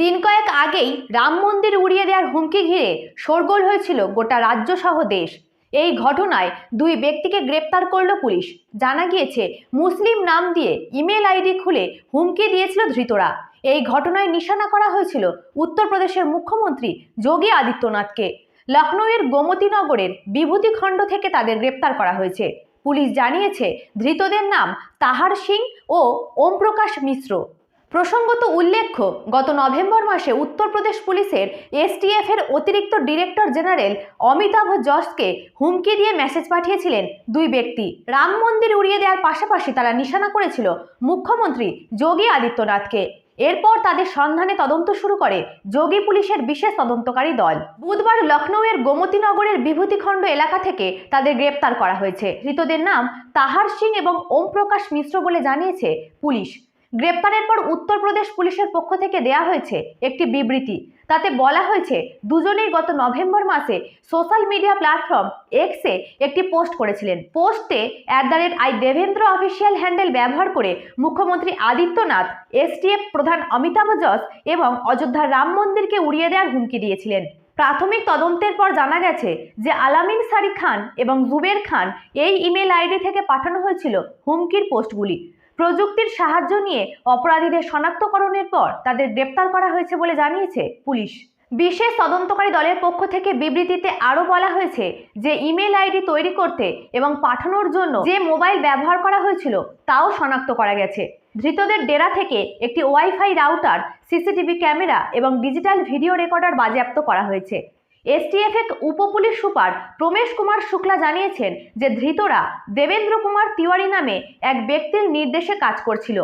দিন কয়েক আগেই রাম মন্দির উড়িয়ে দেওয়ার হুমকি ঘিরে শোরগোল হয়েছিল গোটা রাজ্য সহ দেশ। এই ঘটনায় দুই ব্যক্তিকে গ্রেপ্তার করল পুলিশ। জানা গিয়েছে, মুসলিম নাম দিয়ে ইমেল আইডি খুলে হুমকি দিয়েছিল ধৃতরা। এই ঘটনায় নিশানা করা হয়েছিল উত্তরপ্রদেশের মুখ্যমন্ত্রী যোগী আদিত্যনাথকে। লখনৌয়ের গোমতীনগরের বিভূতিখণ্ড থেকে তাদের গ্রেপ্তার করা হয়েছে। পুলিশ জানিয়েছে, ধৃতদের নাম তাহার সিং ও ওমপ্রকাশ মিশ্র। প্রসঙ্গত উল্লেখ্য, গত নভেম্বর মাসে উত্তরপ্রদেশ পুলিশের এসটিএফ এর অতিরিক্ত ডিরেক্টর জেনারেল অমিতাভ জসকে হুমকি দিয়ে মেসেজ পাঠিয়েছিলেন দুই ব্যক্তি। রাম মন্দির উড়িয়ে দেওয়ার পাশাপাশি তারা নিশানা করেছিল মুখ্যমন্ত্রী যোগী আদিত্যনাথকে। এরপর তাদের সন্ধানে তদন্ত শুরু করে যোগী পুলিশের বিশেষ তদন্তকারী দল। বুধবার লখনৌয়ের গোমতীনগরের বিভূতিখণ্ড এলাকা থেকে তাদের গ্রেপ্তার করা হয়েছে। ধৃতদের নাম তাহার সিং এবং ওম প্রকাশ মিশ্র বলে জানিয়েছে পুলিশ। গ্রেপ্তারের পর উত্তরপ্রদেশ পুলিশের পক্ষ থেকে দেয়া হয়েছে একটি বিবৃতি। তাতে বলা হয়েছে, দুজনেই গত নভেম্বর মাসে সোশ্যাল মিডিয়া প্ল্যাটফর্ম এক্সে একটি পোস্ট করেছিলেন। পোস্টে, at the rate, I Devendra official handle ব্যবহার করে মুখ্যমন্ত্রী আদিত্যনাথ এসটিএফ প্রধান অমিতাভ যশ এবং অযোধ্যার রাম মন্দিরকে উড়িয়ে দেওয়ার হুমকি দিয়েছিলেন। প্রাথমিক তদন্তের পর জানা গেছে যে আলামিন সারি খান এবং জুবের খান এই ইমেল আইডি থেকে পাঠানো হয়েছিল হুমকির পোস্টগুলি। প্রযুক্তির সাহায্য নিয়ে অপরাধীদের শনাক্তকরণের পর তাদের গ্রেপ্তার করা হয়েছে বলে জানিয়েছে পুলিশ। বিশেষ তদন্তকারী দলের পক্ষ থেকে বিবৃতিতে আরও বলা হয়েছে যে ইমেল আইডি তৈরি করতে এবং পাঠানোর জন্য যে মোবাইল ব্যবহার করা হয়েছিল তাও শনাক্ত করা গেছে। ধৃতদের ডেরা থেকে একটি ওয়াইফাই রাউটার, সিসিটিভি ক্যামেরা এবং ডিজিটাল ভিডিও রেকর্ডার বাজেয়াপ্ত করা হয়েছে। এসটিএফ এর উপপুলিশ সুপার প্রমেশ কুমার শুক্লা জানিয়েছেন যে ধৃতরা দেবেন্দ্র কুমার তিওয়ারি নামে এক ব্যক্তির নির্দেশে কাজ করছিল।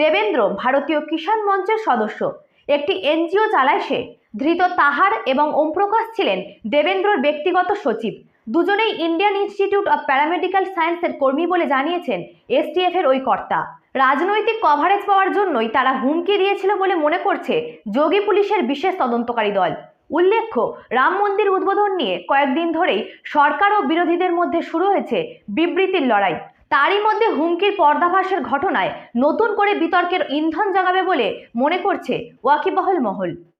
দেবেন্দ্র ভারতীয় কিষাণ মঞ্চের সদস্য। একটি এনজিও চালায় সে। ধৃত তাহার এবং ওমপ্রকাশ ছিলেন দেবেন্দ্রর ব্যক্তিগত সচিব। দুজনেই ইন্ডিয়ান ইনস্টিটিউট অব প্যারামেডিক্যাল সায়েন্সের কর্মী বলে জানিয়েছেন এসটিএফ এর ওই কর্তা। রাজনৈতিক কভারেজ পাওয়ার জন্যই তারা হুমকি দিয়েছিল বলে মনে করছে যোগী পুলিশের বিশেষ তদন্তকারী দল। উল্লেখ্য, রাম মন্দির উদ্বোধন নিয়ে কয়েকদিন ধরেই সরকার ও বিরোধীদের মধ্যে শুরু হয়েছে বিবৃতির লড়াই। তারই মধ্যে হুমকির পর্দাভাসের ঘটনায় নতুন করে বিতর্কের ইন্ধন জাগাবে বলে মনে করছে ওয়াকিবহল মহল।